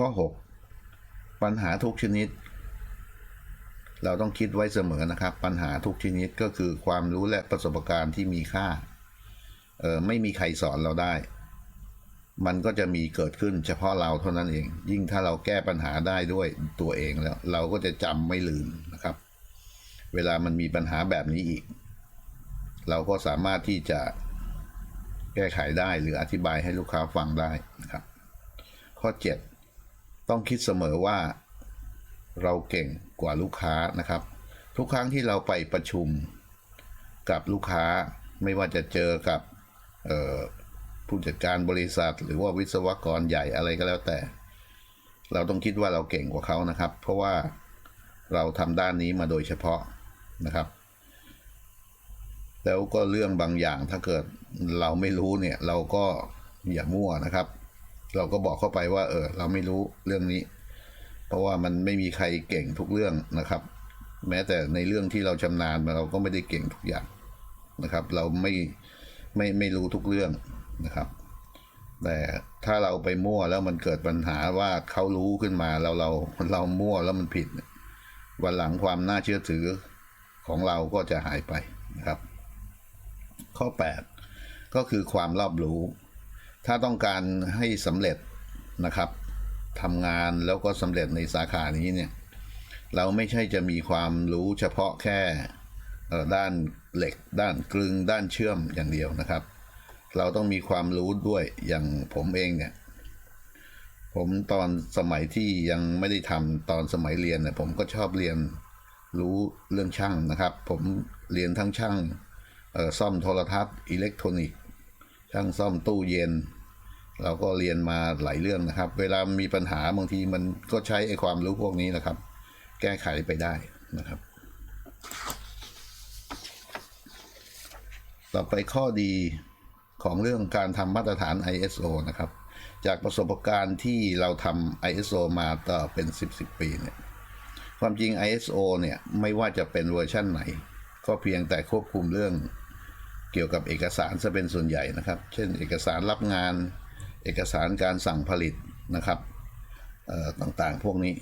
ข้อ 6 ปัญหาทุกชนิด เราต้องคิดไว้เสมอนะครับ ปัญหาทุกชนิดก็คือความรู้และประสบการณ์ที่มีค่าเออไม่มีใครสอนเราได้ มันก็จะมีเกิดขึ้นเฉพาะเราเท่านั้นเอง ยิ่งถ้าเราแก้ปัญหาได้ด้วยตัวเองแล้ว เราก็จะจำไม่ลืมนะครับ เวลามันมีปัญหาแบบนี้อีก เราก็สามารถที่จะแก้ไขได้หรืออธิบายให้ลูกค้าฟังได้นะครับ ข้อ 7 ต้องคิดเสมอว่าเราเก่งกว่าลูกค้านะครับ ทุกครั้งที่เราไปประชุมกับลูกค้าไม่ว่าจะเจอกับผู้จัดการบริษัท หรือว่าวิศวกรใหญ่อะไรก็แล้วแต่ เราต้องคิดว่าเราเก่งกว่าเขานะครับ เพราะว่าเราทำด้านนี้มาโดยเฉพาะนะครับ แล้วก็เรื่องบางอย่างถ้าเกิดเราไม่รู้เนี่ย เราก็อย่ามั่วนะครับ เราก็บอกเข้าไปว่า เออ เราไม่รู้เรื่องนี้ เพราะว่ามันไม่มีใครเก่งทุกเรื่องนะครับ แม้แต่ในเรื่องที่เราชำนาญเราก็ไม่ได้เก่งทุกอย่างนะครับ เราไม่ไม่ไม่รู้ทุกเรื่องนะครับ แต่ถ้าเราไปมั่วแล้วมันเกิดปัญหาว่าเขารู้ขึ้นมาแล้วเราเรามั่วแล้วมันผิด วันหลังความน่าเชื่อถือของเราก็จะหายไปนะครับ ข้อ 8 ก็คือความรอบรู้ ถ้าต้องการให้สำเร็จนะครับทำงานแล้วก็สำเร็จในสาขานี้เนี่ยเราไม่ใช่จะมีความรู้เฉพาะแค่ด้านเหล็ก ด้านกลึง ด้านเชื่อมอย่างเดียวนะครับ เราต้องมีความรู้ด้วยอย่างผมเองเนี่ยผมตอนสมัยที่ยังไม่ได้ทำตอนสมัยเรียนเนี่ยผมก็ชอบเรียนรู้เรื่องช่างนะครับ ผมเรียนทั้งช่างซ่อมโทรทัศน์อิเล็กทรอนิกส์ ช่างซ่อมตู้เย็น เราก็เรียนมาหลายเรื่องนะครับ เวลามีปัญหาบางทีมันก็ใช้ไอ้ความรู้พวกนี้นะครับ แก้ไขไปได้นะครับ ต่อไปข้อดีของเรื่องการทำมาตรฐาน ISO นะครับ จากประสบการณ์ที่เราทำ ISO มาต่อเป็น 10 10 ปีเนี่ยความจริง ISO เนี่ยไม่ว่าจะเป็นเวอร์ชั่นไหน ก็เพียงแต่ควบคุมเรื่อง เกี่ยวกับเอกสารจะเป็นส่วนใหญ่นะครับ เช่น เอกสารรับงาน เอกสารการสั่งผลิตนะครับต่างๆ พวกนี้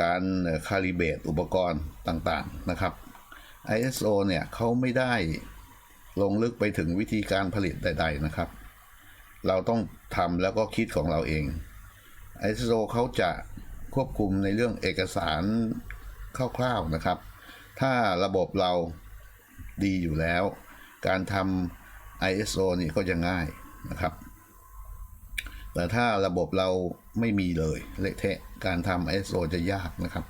การคาลิเบตอุปกรณ์ต่างๆนะครับ ISO เนี่ยเขาไม่ได้ลงลึกไปถึงวิธีการผลิตใด ๆนะครับ เราต้องทำแล้วก็คิดของเราเอง ISO เขาจะควบคุมในเรื่องเอกสารคร่าวๆนะครับ ถ้าระบบเราดีอยู่แล้ว การทำ ISO นี่ก็จะง่ายนะครับ แต่ถ้าระบบเราไม่มีเลยเละเทะการทำ ISO จะยากนะครับ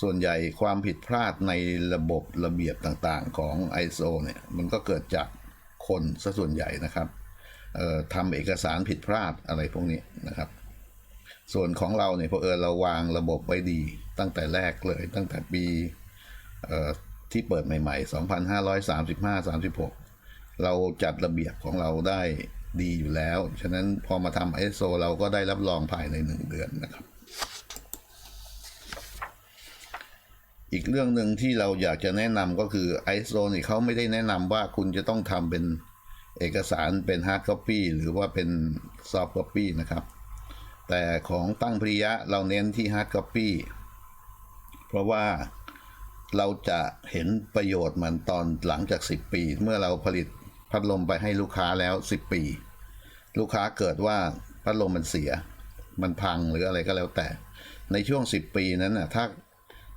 ส่วนใหญ่ความผิดพลาดในระบบระเบียบต่างๆของ ISO เนี่ย มันก็เกิดจากคนซะส่วนใหญ่นะครับเอ่อทำเอกสารผิดพลาดอะไรพวกนี้นะครับ ส่วนของเราเนี่ยพอเออเราวางระบบไว้ดีตั้งแต่แรกเลยตั้งแต่ปี ที่เปิดใหม่ ๆ 2535-36 เราจัดระเบียบของเราได้ดีอยู่แล้ว ฉะนั้นพอมาทำ ISO เราก็ได้รับรองภายในหนึ่งเดือนนะครับ อีกเรื่องหนึ่งที่เราอยากจะแนะนำก็คือ ISO นี่เขาไม่ได้แนะนำว่าคุณจะต้องทำเป็นเอกสารเป็น hard copy หรือว่าเป็น soft copy นะครับ แต่ของตั้งปริยะเราเน้นที่ hard copy เพราะว่า เราจะเห็นประโยชน์มันตอนหลังจาก 10 ปี เมื่อเราผลิตพัดลมไปให้ลูกค้าแล้ว 10 ปี ลูกค้าเกิดว่าพัดลมมันเสีย มันพังหรืออะไรก็แล้วแต่ ในช่วง 10 ปีนั้นนะถ้า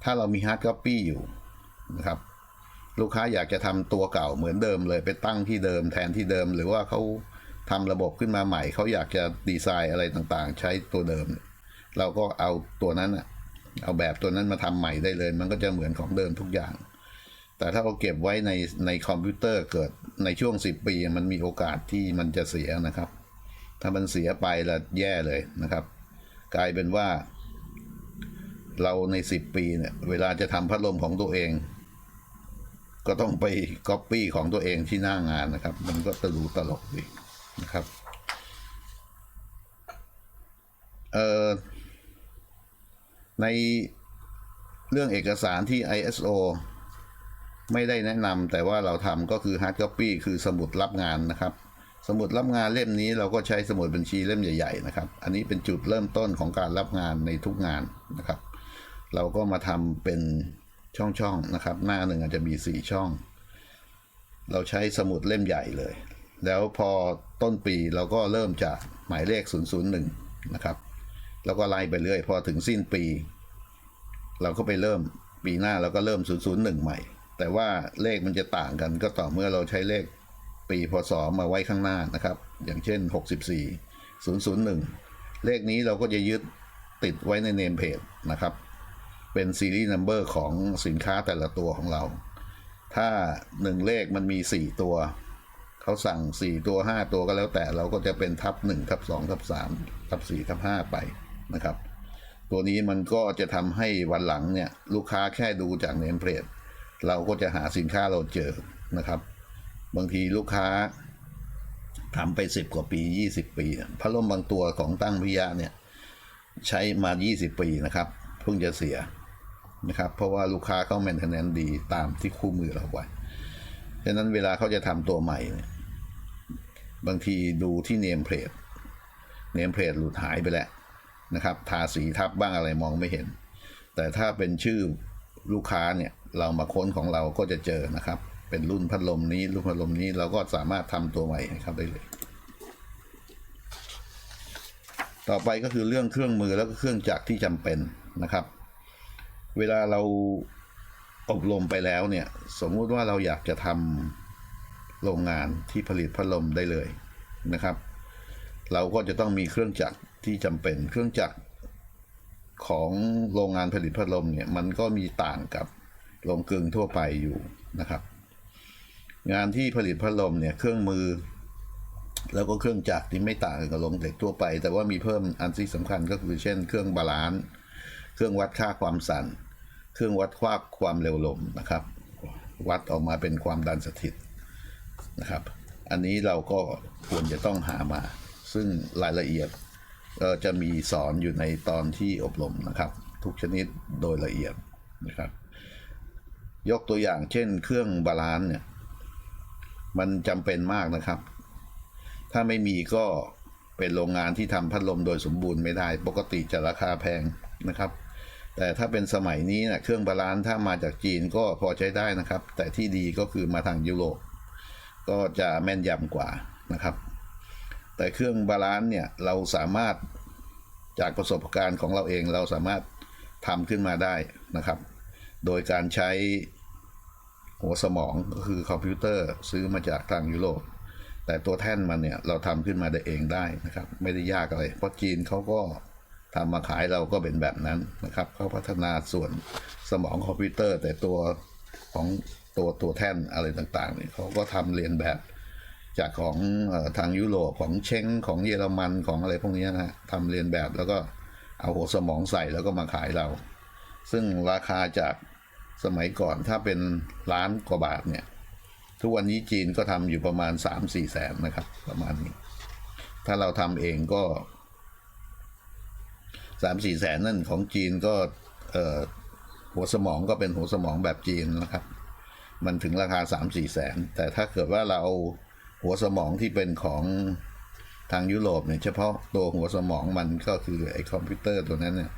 ถ้าเรามี hard copy อยู่นะครับ ลูกค้าอยากจะทำตัวเก่าเหมือนเดิมเลยไปตั้งที่เดิมแทนที่เดิม หรือว่าเขาทำระบบขึ้นมาใหม่ เขาอยากจะดีไซน์อะไรต่างๆ ใช้ตัวเดิม เราก็เอาตัวนั้นอะ เอาแบบตัวนั้นมาทำใหม่ได้เลย มันก็จะเหมือนของเดิมทุกอย่าง แต่ถ้าเราเก็บไว้ในในคอมพิวเตอร์เกิดในช่วง 10 ปี มันมีโอกาสที่มันจะเสียนะครับ ถ้ามันเสียไปละแย่เลยนะครับ กลายเป็นว่า เราใน 10 ปีเนี่ยเวลาจะทำพัดลมของตัวเอง ก็ต้องไปก๊อปปี้ของตัวเองที่หน้างานนะครับ มันก็ตลูตลกดีนะครับเอ่อ ในเรื่องเอกสารที่ ISO ไม่ได้แนะนำแต่ว่าเราทำก็คือ hard copy คือสมุดรับงานนะครับ สมุดรับงานเล่มนี้เราก็ใช้สมุดบัญชีเล่มใหญ่ๆนะครับ อันนี้เป็นจุดเริ่มต้นของการรับงานในทุกงานนะครับ เราก็มาทำเป็นช่องๆนะครับ หน้าหนึ่งอาจจะมีสี่ช่อง เราใช้สมุดเล่มใหญ่เลย แล้วพอต้นปีเราก็เริ่มจากหมายเลข 001 นะครับ แล้วก็ไล่ไปเรื่อย พอถึงสิ้นปี เราก็ไปเริ่มปีหน้าเราก็เริ่ม 001 ใหม่ แต่ว่าเลขมันจะต่างกันก็ต่อเมื่อเราใช้เลขปีพศมาไว้ข้างหน้านะครับ อย่างเช่น 64 001 เลขนี้เราก็จะยึดติดไว้ในเนมเพจนะครับ เป็นซีรีส์นัมเบอร์ของสินค้าแต่ละตัวของเรา ถ้าหนึ่งเลขมันมีสี่ตัว เขาสั่งสี่ตัวห้าตัวก็แล้วแต่เราก็จะเป็นทับหนึ่งทับสองทับสามทับสี่ทับห้าไป นะครับ ตัวนี้มันก็จะทำให้วันหลังเนี่ยลูกค้าแค่ดูจากเนมเพลตเราก็จะหาสินค้าเราเจอนะครับ บางทีลูกค้าทำไปสิบกว่าปียี่สิบปีพัดลมบางตัวของตั้งพิยะเนี่ยใช้มา 20 ปีนะครับเพิ่งจะเสียนะครับ เพราะว่าลูกค้าเขาแมนเทนแนนดีตามที่คู่มือเราไว้ฉะนั้นเวลาเขาจะทำตัวใหม่เนี่ยบางทีดูที่เนมเพลทเนมเพลทหลุดหายไปแล้ว นะครับ ทาสีทับบ้างอะไรมองไม่เห็น แต่ถ้าเป็นชื่อลูกค้าเนี่ย เรามาค้นของเราก็จะเจอนะครับ เป็นรุ่นพัดลมนี้รุ่นพัดลมนี้เราก็สามารถทำตัวใหม่ให้เขาได้เลย ต่อไปก็คือเรื่องเครื่องมือแล้วก็เครื่องจักรที่จำเป็นนะครับ เวลาเราอบรมไปแล้วเนี่ย สมมุติว่าเราอยากจะทำโรงงานที่ผลิตพัดลมได้เลยนะครับ เราก็จะต้องมีเครื่องจักร ที่จำเป็นเครื่องจักรของโรงงานผลิตพัดลมเนี่ยมันก็มีต่างกับโรงกลึงทั่วไปอยู่นะครับ งานที่ผลิตพัดลมเนี่ยเครื่องมือ แล้วก็เครื่องจักรที่ไม่ต่างกับโรงเหล็กทั่วไป แต่ว่ามีเพิ่มอันที่สำคัญก็คือเช่น เครื่องบาลานซ์เครื่องวัดค่าความสั่น เครื่องวัดค่าความเร็วลมนะครับ วัดออกมาเป็นความดันสถิตนะครับ อันนี้เราก็ควรจะต้องหามา ซึ่งรายละเอียด ก็จะมีสอนอยู่ในตอนที่อบรมนะครับ ทุกชนิดโดยละเอียดนะครับ ยกตัวอย่างเช่น เครื่องบาลานซ์เนี่ย มันจำเป็นมากนะครับ ถ้าไม่มีก็เป็นโรงงานที่ทำพัดลมโดยสมบูรณ์ไม่ได้ ปกติจะราคาแพงนะครับ แต่ถ้าเป็นสมัยนี้นะเครื่องบาลานซ์ถ้ามาจากจีนก็พอใช้ได้นะครับ แต่ที่ดีก็คือมาทางยุโรปก็จะแม่นยำกว่านะครับ แต่เครื่องบาลานซ์เนี่ยเราสามารถจากประสบการณ์ของเราเองเราสามารถทำขึ้นมาได้นะครับ โดยการใช้หัวสมองก็คือคอมพิวเตอร์ซื้อมาจากทางยุโรปแต่ตัวแท่นมันเนี่ยเราทำขึ้นมาได้เองได้นะครับ ไม่ได้ยากอะไร เพราะจีนเขาก็ทำมาขายเราก็เป็นแบบนั้นนะครับเขาพัฒนาส่วนสมองคอมพิวเตอร์ แต่ตัวของตัวตัวแท่นอะไรต่างๆเนี่ยเขาก็ทำเรียนแบบ จากของทางยุโรปของเชงของเยอรมันของอะไรพวกนี้นะฮะทำเรียนแบบแล้วก็เอาหัวสมองใส่แล้วก็มาขายเรา ซึ่งราคาจากสมัยก่อนถ้าเป็นล้านกว่าบาทเนี่ย ทุกวันนี้จีนก็ทำอยู่ประมาณสามสี่แสนนะครับ ประมาณนี้ ถ้าเราทำเองก็สามสี่แสนนั่นของจีนก็หัวสมองก็เป็นหัวสมองแบบจีนนะครับ มันถึงราคาสามสี่แสน แต่ถ้าเกิดว่าเราเอา หัวสมองที่เป็นของทางยุโรปเนี่ยเฉพาะตัวหัวสมองมันก็คือไอ้คอมพิวเตอร์ตัวนั้นเนี่ย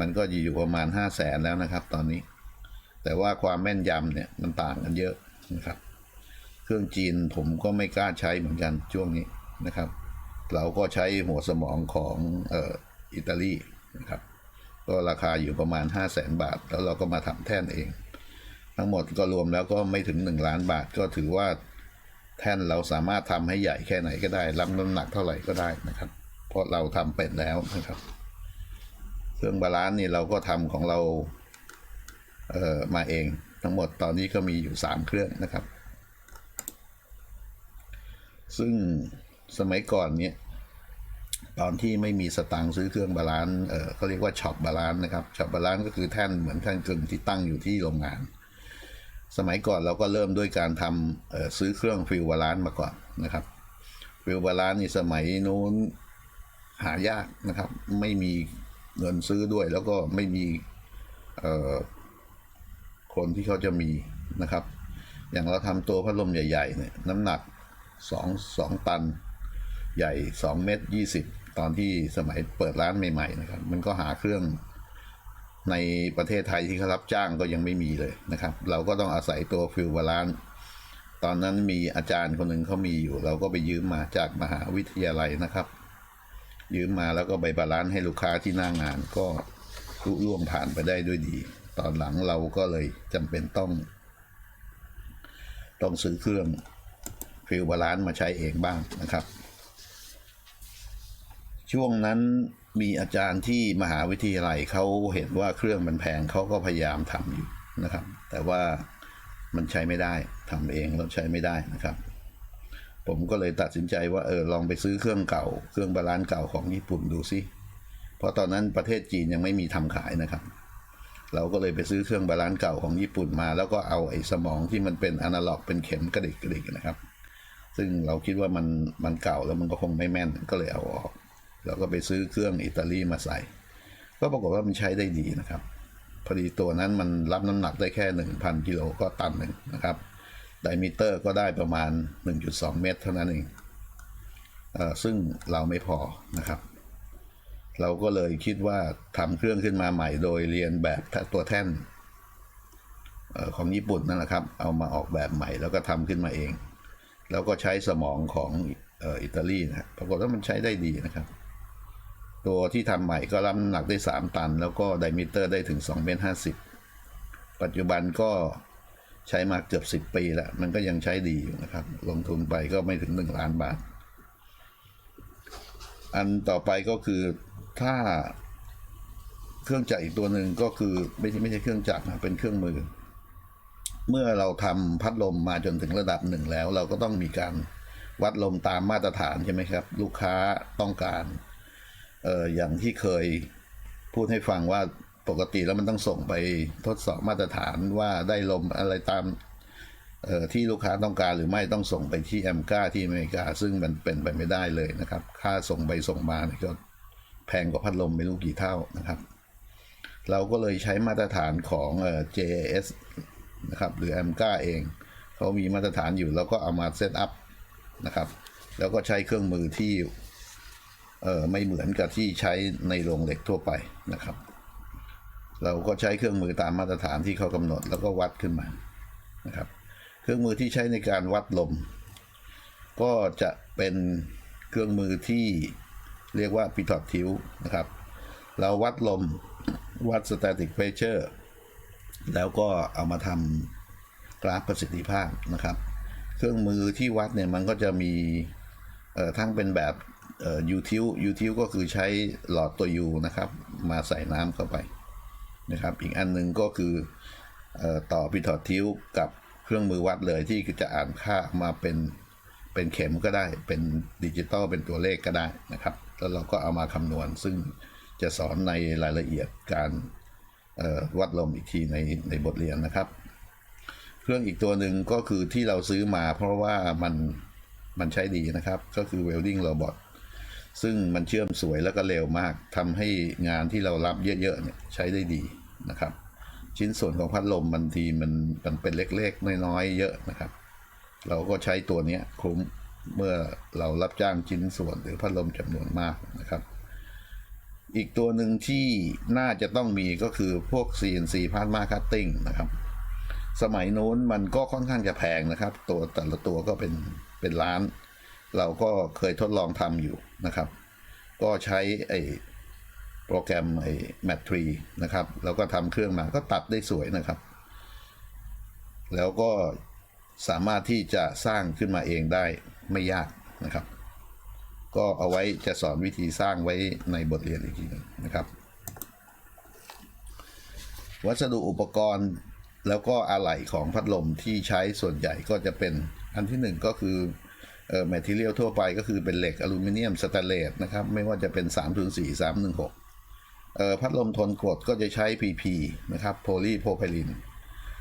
มันก็อยู่ประมาณห้าแสนแล้วนะครับ ตอนนี้ แต่ว่าความแม่นยำเนี่ยมันต่างกันเยอะนะครับ เครื่องจีนผมก็ไม่กล้าใช้เหมือนกันช่วงนี้นะครับ เราก็ใช้หัวสมองของเอ่ออิตาลีนะครับ ก็ราคาอยู่ประมาณ 5 0 0แสนบาท แล้วเราก็มาทำแท่นเอง ทั้งหมดก็รวมแล้วก็ไม่ถึง 1 ล้านบาทก็ถือว่า แท่นเราสามารถทำให้ใหญ่แค่ไหนก็ได้รับน้ำหนักเท่าไหร่ก็ได้นะครับ เพราะเราทำเป็นแล้วนะครับเครื่องบาลานซ์นี่เราก็ทำของเราเอ่อมาเองทั้งหมดตอนนี้ก็มีอยู่สามเครื่องนะครับ ซึ่งสมัยก่อนเนี่ยตอนที่ไม่มีสตังค์ซื้อเครื่องบาลานซ์เออเขาเรียกว่าช็อปบาลานซ์นะครับช็อปบาลานซ์ก็คือแท่นเหมือนแท่นกึ่งที่ตั้งอยู่ที่โรงงาน สมัยก่อนเราก็เริ่มด้วยการทำซื้อเครื่องฟิลบาลานซ์มาก่อนนะครับฟิลบาลานซ์นี่สมัยนู้นหายากนะครับ ไม่มีเงินซื้อด้วยแล้วก็ไม่มีคนที่เขาจะมีนะครับ อย่างเราทำตัวพัดลมใหญ่ๆเนี่ยน้ำหนักสองสองตันใหญ่สองเมตรยี่สิบตอนที่สมัยเปิดร้านใหม่ ๆ นะครับ มันก็หาเครื่อง ในประเทศไทยที่เขารับจ้างก็ยังไม่มีเลยนะครับ เราก็ต้องอาศัยตัวฟิลบาลานตอนนั้นมีอาจารย์คนหนึ่งเขามีอยู่ เราก็ไปยืมมาจากมหาวิทยาลัยนะครับ ยืมมาแล้วก็ไปบาลานซ์ให้ลูกค้าที่หน้างงานก็ลุล่วงผ่านไปได้ด้วยดี ตอนหลังเราก็เลยจำเป็นต้อง ต้องซื้อเครื่องฟิลบาลานซ์มาใช้เองบ้างนะครับ ช่วงนั้นมีอาจารย์ที่มหาวิทยาลัยเขาเห็นว่าเครื่องมันแพงเขาก็พยายามทำอยู่นะครับ แต่ว่ามันใช้ไม่ได้ทำเองแล้วใช้ไม่ได้นะครับ ผมก็เลยตัดสินใจว่าเออลองไปซื้อเครื่องเก่า เครื่องบาลานซ์เก่าของญี่ปุ่นดูสิเพราะตอนนั้นประเทศจีนยังไม่มีทำขายนะครับ เราก็เลยไปซื้อเครื่องบาลานซ์เก่าของญี่ปุ่นมา แล้วก็เอาไอ้สมองที่มันเป็นอนาล็อกเป็นเข็มกระดิกกระดิกนะครับ ซึ่งเราคิดว่ามันมันเก่าแล้วมันก็คงไม่แม่นก็เลยเอาออก แล้วก็ไปซื้อเครื่องอิตาลีมาใส่ ก็ปรากฏว่ามันใช้ได้ดีนะครับ พอดีตัวนั้นมันรับน้ำหนักได้แค่ 1,000กิโลก็ตันหนึ่งนะครับไดมิเตอร์ก็ได้ประมาณ 1.2 เมตร เท่านั้นเองเออซึ่งเราไม่พอนะครับ เราก็เลยคิดว่าทำเครื่องขึ้นมาใหม่โดยเรียนแบบตัวแท่นของญี่ปุ่นนั่นแหละครับ เอามาออกแบบใหม่แล้วก็ทำขึ้นมาเอง แล้วก็ใช้สมองของอิตาลีนะครับปรากฏว่ามันใช้ได้ดีนะครับ ตัวที่ทำใหม่ก็รับน้ำหนักได้ 3 ตัน แล้วก็ไดมิเตอร์ได้ถึง2เมตร50 ปัจจุบันก็ใช้มาเกือบ 10 ปีแล้ว มันก็ยังใช้ดีอยู่นะครับ ลงทุนไปก็ไม่ถึง 1 ล้านบาท อันต่อไปก็คือถ้าเครื่องจักรอีกตัวหนึ่งก็คือไม่ใช่ไม่ใช่เครื่องจักรนะเป็นเครื่องมือ เมื่อเราทำพัดลมมาจนถึงระดับหนึ่งแล้ว เราก็ต้องมีการวัดลมตามมาตรฐานใช่ไหมครับ ลูกค้าต้องการ เอออย่างที่เคยพูดให้ฟังว่าปกติแล้วมันต้องส่งไปทดสอบมาตรฐานว่าได้ลมอะไรตามที่ลูกค้าต้องการหรือไม่ต้องส่งไปที่แอมกาที่อเมริกา ซึ่งมันเป็นไปไม่ได้เลยนะครับ ค่าส่งไปส่งมาเนี่ยก็แพงกว่าพัดลมไม่รู้กี่เท่านะครับ เราก็เลยใช้มาตรฐานของเอ่อ JAS นะครับหรือแอมกาเองเขามีมาตรฐานอยู่แล้วก็เอามาเซตอัพนะครับ แล้วก็ใช้เครื่องมือที่ เออไม่เหมือนกับที่ใช้ในโรงเหล็กทั่วไปนะครับ เราก็ใช้เครื่องมือตามมาตรฐานที่เขากำหนดแล้วก็วัดขึ้นมานะครับ เครื่องมือที่ใช้ในการวัดลม ก็จะเป็นเครื่องมือที่เรียกว่าพิทอ t ทิวนะครับ เราวัดลมวัด static pressure แล้วก็เอามาทำกราฟประสิทธิภาพนะครับ เครื่องมือที่วัดเนี่ยมันก็จะมีทั้งเป็นแบบ ยูทิวยูทิวก็คือใช้หลอดตัวยูนะครับ มาใส่น้ำเข้าไปนะครับ อีกอันหนึ่งก็คืออต่อพิทอทิวกับเครื่องมือวัดเลยที่จะอ่านค่ามาเป็นเป็นเข็มก็ได้เป็นดิจิตอลเป็นตัวเลขก็ได้นะครับ แล้วเราก็เอามาคำนวณ ซึ่งจะสอนในรายละเอียดการวัดลมอีกทีในในบทเรียนนะครับ เครื่องอีกตัวหนึ่งก็คือที่เราซื้อมาเพราะว่ามันมันใช้ดีนะครับ ก็คือ welding robot ซึ่งมันเชื่อมสวยแล้วก็เร็วมากทำให้งานที่เรารับเยอะๆเนี่ยใช้ได้ดีนะครับ ชิ้นส่วนของพัดลมบางทีมันมันเป็นเล็กๆน้อยๆเยอะนะครับ เราก็ใช้ตัวนี้คุ้มเมื่อเรารับจ้างชิ้นส่วนหรือพัดลมจำนวนมากนะครับ อีกตัวหนึ่งที่น่าจะต้องมีก็คือพวก CNC plasma cutting นะครับ สมัยโน้นมันก็ค่อนข้างจะแพงนะครับ ตัวแต่ละตัวก็เป็นเป็นล้าน เราก็เคยทดลองทำอยู่ นะครับ ก็ใช้ไอ้โปรแกรมไอ้ Mat 3นะครับ แล้วก็ทำเครื่องมาก็ตัดได้สวยนะครับ แล้วก็สามารถที่จะสร้างขึ้นมาเองได้ไม่ยากนะครับ ก็เอาไว้จะสอนวิธีสร้างไว้ในบทเรียนอีกทีหนึงนะครับ วัสดุอุปกรณ์แล้วก็อะไหล่ของพัดลมที่ใช้ส่วนใหญ่ก็จะเป็นอันที่หนึ่งก็คือ แมทเทียลทั่วไปก็คือเป็นเหล็กอลูมิเนียมสแตนเลสนะครับ ไม่ว่าจะเป็น 304 316เอ่อพัดลมทนกรดก็จะใช้ PP นะครับโพลีโพไพลิน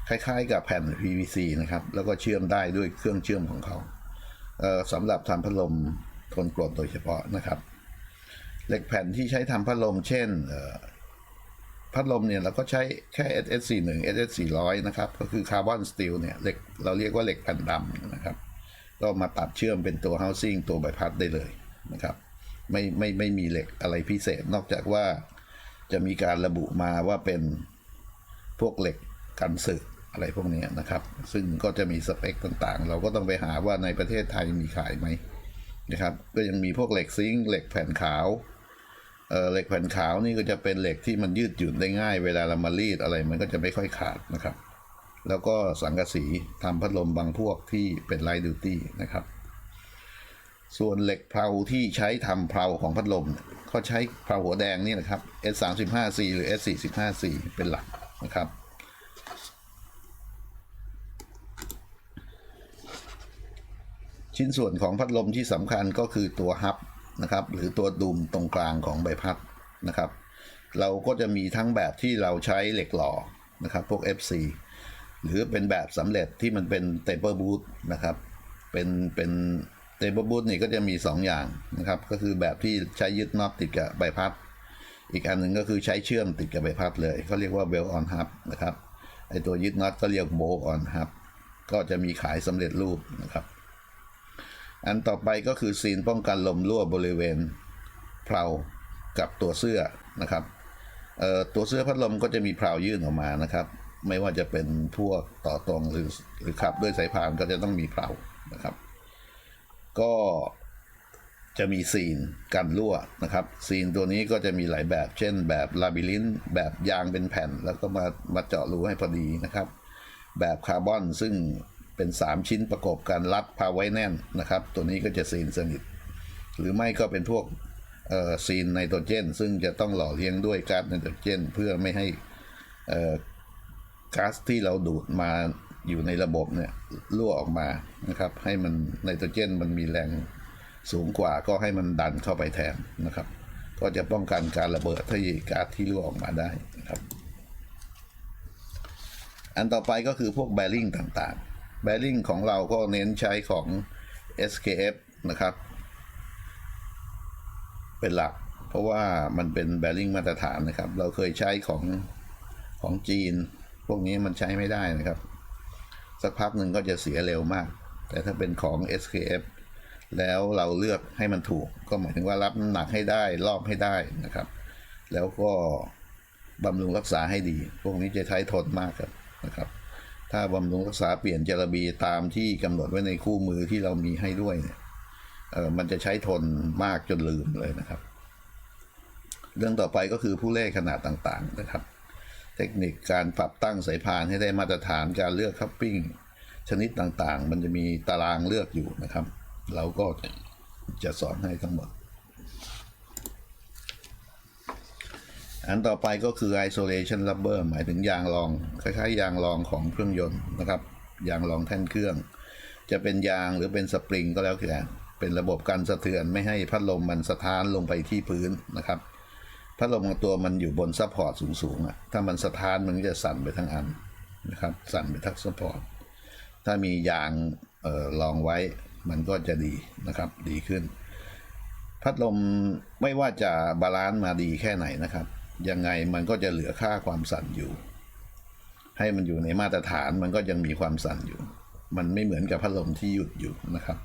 คล้ายๆกับแผ่น PVC นะครับ แล้วก็เชื่อมได้ด้วยเครื่องเชื่อมของเขาเอ่อสำหรับทำพัดลมทนกรดโดยเฉพาะนะครับ เหล็กแผ่นที่ใช้ทำพัดลมเช่นเอ่อพัดลมเนี่ยเราก็ใช้แค่ SS41 SS400 นะครับ ก็คือคาร์บอนสตีลเนี่ยเหล็กเราเรียกว่าเหล็กแผ่นดำนะครับ ก็มาตัดเชื่อมเป็นตัว housing ตัวใบพัดได้เลยนะครับไม่ไม่ไม่มีเหล็กอะไรพิเศษนอกจากว่าจะมีการระบุมาว่าเป็นพวกเหล็กกันสึกอะไรพวกนี้นะครับ ซึ่งก็จะมีสเปคต่างๆ เราก็ต้องไปหาว่าในประเทศไทยมีขายไหมนะครับ ก็ยังมีพวกเหล็กซิงค์เหล็กแผ่นขาวเออเหล็กแผ่นขาวนี่ก็จะเป็นเหล็กที่มันยืดหยุ่นได้ง่าย เวลาเรามารีดอะไรมันก็จะไม่ค่อยขาดนะครับ แล้วก็สังกะสีทำพัดลมบางพวกที่เป็นไลท์ดิวตี้นะครับ ส่วนเหล็กเพลาที่ใช้ทำเพลาของพัดลมก็ใช้เพลาหัวแดงนี่นะครับ S35C หรือ S45C เป็นหลักนะครับชิ้นส่วนของพัดลมที่สำคัญก็คือตัวฮับนะครับ หรือตัวดุมตรงกลางของใบพัดนะครับ เราก็จะมีทั้งแบบที่เราใช้เหล็กหล่อนะครับ พวก FC หรือเป็นแบบสำเร็จที่มันเป็นเตเปอร์บูทนะครับเป็นเป็นเตเปอร์บูทนี่ก็จะมี 2 อย่างนะครับ ก็คือแบบที่ใช้ยึดน็อตติดกับใบพัด อีกอันหนึ่งก็คือใช้เชื่อมติดกับใบพัดเลยเขาเรียกว่าเบลออนฮับนะครับไอตัวยึดน็อตก็เรียกโบออนฮับก็จะมีขายสำเร็จรูปนะครับ อันต่อไปก็คือซีนป้องกันลมรั่วบริเวณเพลากับตัวเสื้อนะครับตัวเสื้อพัดลมก็จะมีเพลายื่นออกมานะครับ ไม่ว่าจะเป็นพวกต่อตรงหรือหรือขับด้วยสายพานก็จะต้องมีเพลานะครับ ก็จะมีซีนกันรั่วนะครับ ซีนตัวนี้ก็จะมีหลายแบบ เช่น แบบลาบิลินแบบยางเป็นแผ่น แล้วก็มามาเจาะรูให้พอดีนะครับ แบบคาร์บอนซึ่งเป็น 3 ชิ้นประกบกันรัดพาไว้แน่นนะครับ ตัวนี้ก็จะซีนสนิท หรือไม่ก็เป็นพวกซีนไนโตรเจน ซึ่งจะต้องหล่อเลี้ยงด้วยก๊าซไนโตรเจน เพื่อไม่ให้อ่อ ก๊าซที่เราดูดมาอยู่ในระบบเนี่ยรั่วออกมานะครับ ให้มันไนโตรเจนมันมีแรงสูงกว่าก็ให้มันดันเข้าไปแทนนะครับ ก็จะป้องกันการระเบิดที่ก๊าซที่รั่วออกมาได้นะครับ อันต่อไปก็คือพวกแบริ่งต่างๆ แบริ่งของเราก็เน้นใช้ของ SKF นะครับ เป็นหลัก เพราะว่ามันเป็นแบริ่งมาตรฐานนะครับ เราเคยใช้ของของจีน พวกนี้มันใช้ไม่ได้นะครับ สักพักหนึ่งก็จะเสียเร็วมาก แต่ถ้าเป็นของ SKF แล้วเราเลือกให้มันถูก ก็หมายถึงว่ารับน้ำหนักให้ได้รอบให้ได้นะครับ แล้วก็บำรุงรักษาให้ดี พวกนี้จะใช้ทนมากครับนะครับ ถ้าบำรุงรักษาเปลี่ยนจระบีตามที่กำหนดไว้ในคู่มือที่เรามีให้ด้วยเนี่ยเออมันจะใช้ทนมากจนลืมเลยนะครับ เรื่องต่อไปก็คือผู้เล่ขนาดต่างๆนะครับ เทคนิคการปรับตั้งสายพานให้ได้มาตรฐานการเลือกคัพปิ้งชนิดต่างๆ มันจะมีตารางเลือกอยู่นะครับ เราก็จะสอนให้ทั้งหมด อันต่อไปก็คือ isolation rubber หมายถึงยางรอง คล้ายๆ ยางรองของเครื่องยนต์นะครับ ยางรองแท่นเครื่อง จะเป็นยางหรือเป็นสปริงก็แล้วแต่เป็นระบบการสะเทือนไม่ให้พัดลมมันสะท้านลงไปที่พื้นนะครับ พัดลมของตัวมันอยู่บนซัพพอร์ตสูงๆอะถ้ามันสะท้านมันจะสั่นไปทั้งอันนะครับ สั่นไปทั้งซัพพอร์ตถ้ามียางออรองไว้มันก็จะดีนะครับ ดีขึ้น พัดลมไม่ว่าจะบาลานซ์มาดีแค่ไหนนะครับ ยังไงมันก็จะเหลือค่าความสั่นอยู่ ให้มันอยู่ในมาตรฐานมันก็ยังมีความสั่นอยู่ มันไม่เหมือนกับพัดลมที่หยุดอยู่นะครับ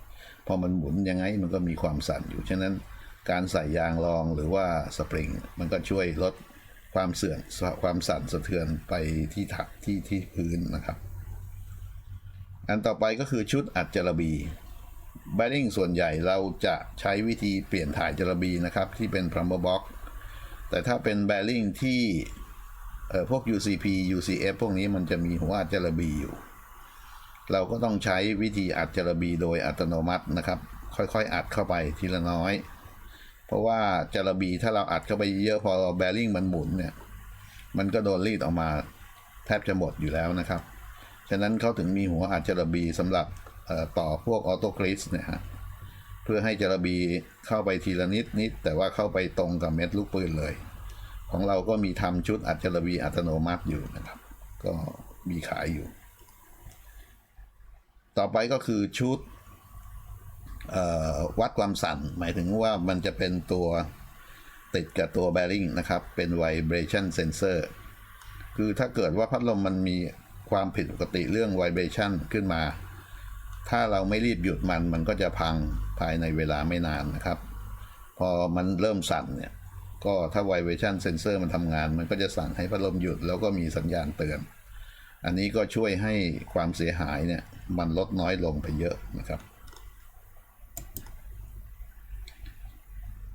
พอมันหมุนยังไงมันก็มีความสั่นอยู่ ฉะนั้น การใส่ยางรองหรือว่าสปริง มันก็ช่วยลดความเสื่อมความสั่นสะเทือนไปที่ถักที่ที่พื้นนะครับ อันต่อไปก็คือชุดอัดจระบีแบริ่งส่วนใหญ่เราจะใช้วิธีเปลี่ยนถ่ายจระบีนะครับ ที่เป็น plumber box แต่ถ้าเป็นแบริ่งที่เอ่อพวก UCP UCF พวกนี้มันจะมีหัวอัดจระบีอยู่ เราก็ต้องใช้วิธีอัดจระบีโดยอัตโนมัตินะครับ ค่อยๆ อัดเข้าไปทีละน้อย เพราะว่าจระบีถ้าเราอัดเข้าไปเยอะพอแบริ่งมันหมุนเนี่ยมันก็โดนรีดออกมาแทบจะหมดอยู่แล้วนะครับ ฉะนั้นเขาถึงมีหัวอัดจระบีสำหรับต่อพวกออโตคริสเนี่ยฮะเพื่อให้จระบีเข้าไปทีละนิดนิด แต่ว่าเข้าไปตรงกับเม็ดลูกปืนเลย ของเราก็มีทำชุดอัดจระบีอัตโนมัติอยู่นะครับ ก็มีขายอยู่ ต่อไปก็คือชุด วัดความสั่น หมายถึงว่ามันจะเป็นตัวติดกับตัว bearing นะครับ เป็น vibration sensor คือถ้าเกิดว่าพัดลมมันมีความผิดปกติเรื่อง vibration ขึ้นมา ถ้าเราไม่รีบหยุดมันมันก็จะพังภายในเวลาไม่นานนะครับ พอมันเริ่มสั่นเนี่ยก็ถ้า vibration sensor มันทำงาน มันก็จะสั่งให้พัดลมหยุดแล้วก็มีสัญญาณเตือน อันนี้ก็ช่วยให้ความเสียหายเนี่ยมันลดน้อยลงไปเยอะนะครับ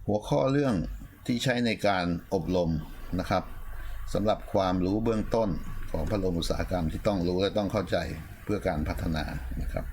หัวข้อเรื่องที่ใช้ในการอบรมนะครับสำหรับความรู้เบื้องต้นของพัดลมอุตสาหกรรมที่ต้องรู้และต้องเข้าใจเพื่อการพัฒนานะครับ